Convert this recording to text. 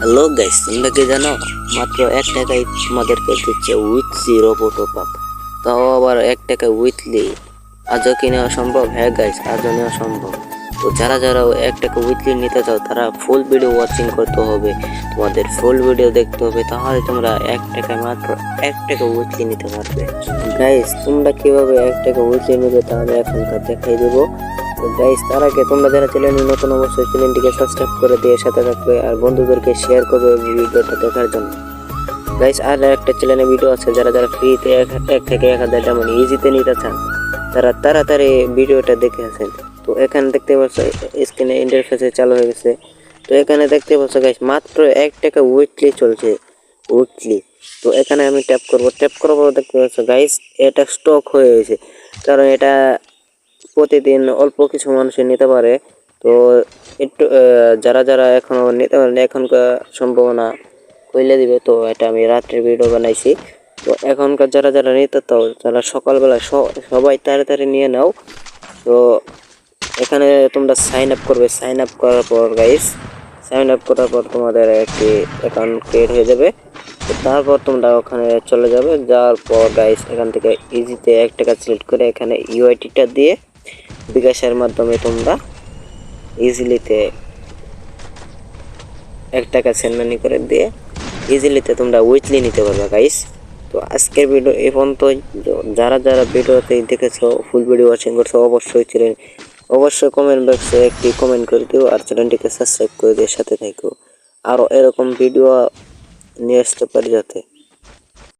Hello guys, তোমরা কি জানো? মাত্র এক টাকায় তোমাদেরকে দিচ্ছে উইথ জিরো ফটো পাপ তাও আবার এক টাকা উইথলি। আজও কি নেওয়া সম্ভব? হ্যাঁ গাইস, আজও নেওয়া সম্ভব। তো যারা যারা এক টাকা উইথলি নিতে চাও, তারা ফুল ভিডিও ওয়াচিং করতে হবে। তোমাদের ফুল ভিডিও দেখতে হবে, তাহলে তোমরা এক টাকায় মাত্র এক টাকা উইথলি নিতে পারবে। গাইস, তোমরা কীভাবে এক টাকা উইথলি নেবে তা আমি এখনকার দেখাই দেবো। গাইস তার আগে তোমরা যারা চ্যানেলে নতুন অবশ্যই চ্যানেলটিকে সাবস্ক্রাইব করে দিয়ে সাথে থাকবে আর বন্ধুদেরকে শেয়ার করবে ভিডিওটা দেখার জন্য। গাইস আর একটা চ্যানেলে ভিডিও আছে, যারা যারা ফ্রিতে এক থেকে এক হাজার যেমন ইজিতে নিতে চান, তারা তাড়াতাড়ি ভিডিওটা দেখে আসেন। তো এখানে দেখতে পাচ্ছ স্ক্রিনে ইন্টারফেসে চালু হয়ে গেছে। তো এখানে দেখতে পাচ্ছ গাইস মাত্র এক টাকা উইকলি চলছে উইকলি তো এখানে আমি ট্যাপ করব। ট্যাপ করব দেখতে পাচ্ছ গাইস এটা স্টক হয়ে গেছে। কারণ এটা প্রতিদিন অল্প কিছু মানুষই নিতে পারে। তো একটু যারা যারা এখনও নিতে পারেন, এখনকার সম্ভাবনা কইলে দিবে। তো এটা আমি রাত্রে ভিডিও বানাইছি। তো এখনকার যারা যারা নিতে তো তারা সকালবেলা সবাই তাড়াতাড়ি নিয়ে নাও। তো এখানে তোমরা সাইন আপ করবে। সাইন আপ করার পর গাইস সাইন আপ করার পর তোমাদের একটি অ্যাকাউন্ট ক্রিয়েট হয়ে যাবে। তারপর তোমরা ওখানে চলে যাবে। যাওয়ার পর গাইস এখান থেকে ইজিতে এক টাকা সিলেক্ট করে এখানে ইউআইটিটা দিয়ে বিকাশের মাধ্যমে তোমরা ইজিলিতে এক টাকা সেন্ডমানি করে দিয়ে ইজিলিতে তোমরা উইকলি নিতে পারবে গাইস তো আজকের ভিডিও এ পর্যন্তই। তো যারা যারা ভিডিওতে দেখেছ ফুল ভিডিও ওয়াচিং করছ, অবশ্যই চ্যানেল অবশ্যই কমেন্ট বক্সে একটি কমেন্ট করে দিও আর চ্যানেলটিকে সাবস্ক্রাইব করে দিয়ে সাথে থাকো। আরও এরকম ভিডিও নিয়ে আসতে পারি যাতে